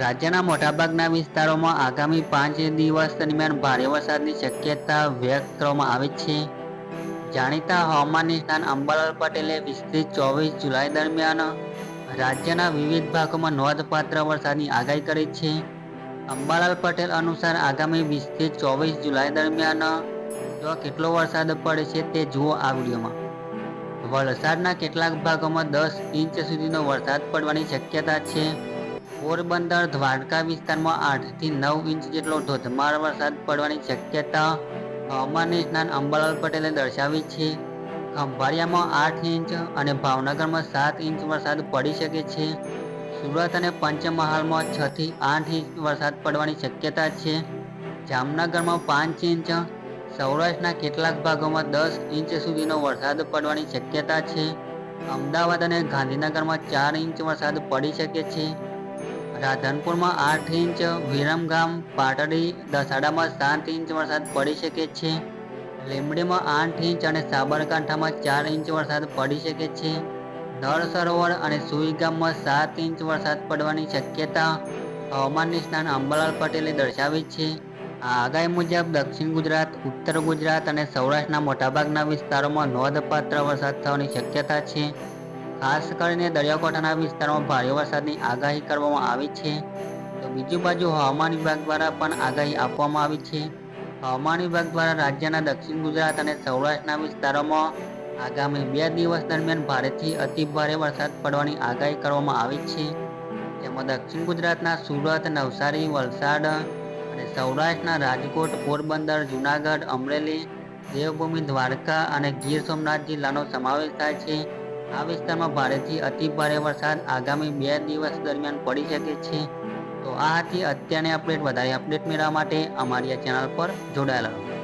રાજ્યના મોટાભાગના વિસ્તારોમાં આગામી પાંચ દિવસ દરમિયાન ભારે વરસાદની શક્યતા વ્યક્ત કરવામાં આવી છે. જાણીતા હવામાન નિષ્ણાત અંબાલાલ પટેલે વીસથી ચોવીસ જુલાઈ દરમિયાન રાજ્યના વિવિધ ભાગોમાં નોંધપાત્ર વરસાદની આગાહી કરી છે. અંબાલાલ પટેલ અનુસાર આગામી વીસથી ચોવીસ જુલાઈ દરમિયાન જો કેટલો વરસાદ પડે છે તે જુઓ આ વિડીયોમાં. વલસાડના કેટલાક ભાગોમાં દસ ઇંચ સુધીનો વરસાદ પડવાની શક્યતા છે. પોરબંદર દ્વારકા વિસ્તારમાં આઠથી નવ ઇંચ જેટલો ધોધમાર વરસાદ પડવાની શક્યતા હવામાન નિષ્ણાત અંબાલાલ પટેલે દર્શાવી છે. ખંભાળિયામાં આઠ ઇંચ અને ભાવનગરમાં સાત ઇંચ વરસાદ પડી શકે છે. સુરત અને પંચમહાલમાં છ થી આઠ ઇંચ વરસાદ પડવાની શક્યતા છે. જામનગરમાં પાંચ ઇંચ, સૌરાષ્ટ્રના કેટલાક ભાગોમાં દસ ઇંચ સુધીનો વરસાદ પડવાની શક્યતા છે. અમદાવાદ અને ગાંધીનગરમાં ચાર ઇંચ વરસાદ પડી શકે છે. રાધનપુરમાં આઠ ઇંચ, વિરમગામ, પાટડી, દસાડામાં સાત ઇંચ વરસાદ પડી શકે છે. લીંબડીમાં આઠ ઇંચ અને સાબરકાંઠામાં ચાર ઇંચ વરસાદ પડી શકે છે. નળ સરોવર અને સુઈગામમાં સાત ઇંચ વરસાદ પડવાની શક્યતા હવામાન નિષ્ણાત અંબાલાલ પટેલે દર્શાવી છે. આ આગાહી મુજબ દક્ષિણ ગુજરાત, ઉત્તર ગુજરાત અને સૌરાષ્ટ્રના મોટાભાગના વિસ્તારોમાં નોંધપાત્ર વરસાદ થવાની શક્યતા છે. ખાસ કરીને દરિયાકાંઠાના વિસ્તારોમાં ભારે વરસાદની આગાહી કરવામાં આવી છે. તો બીજી બાજુ હવામાન વિભાગ દ્વારા પણ આગાહી આપવામાં આવી છે. હવામાન વિભાગ દ્વારા રાજ્યના દક્ષિણ ગુજરાત અને સૌરાષ્ટ્રના વિસ્તારોમાં આગામી બે દિવસ દરમિયાન ભારેથી અતિ ભારે વરસાદ પડવાની આગાહી કરવામાં આવી છે. તેમાં દક્ષિણ ગુજરાતના સુરત, નવસારી, વલસાડ અને સૌરાષ્ટ્રના રાજકોટ, પોરબંદર, જુનાગઢ, અમરેલી, દેવભૂમિ, દ્વારકા અને ગીર સોમનાથ જિલ્લાનો સમાવેશ થાય છે. આ વિસ્તારમાં ભારેથી અતિ ભારે વરસાદ આગામી બે દિવસ દરમિયાન પડી શકે છે. તો આ હતી અત્યારની અપડેટ. વધારે અપડેટ મેળવવા માટે અમારી આ ચેનલ પર જોડાયેલા રહો.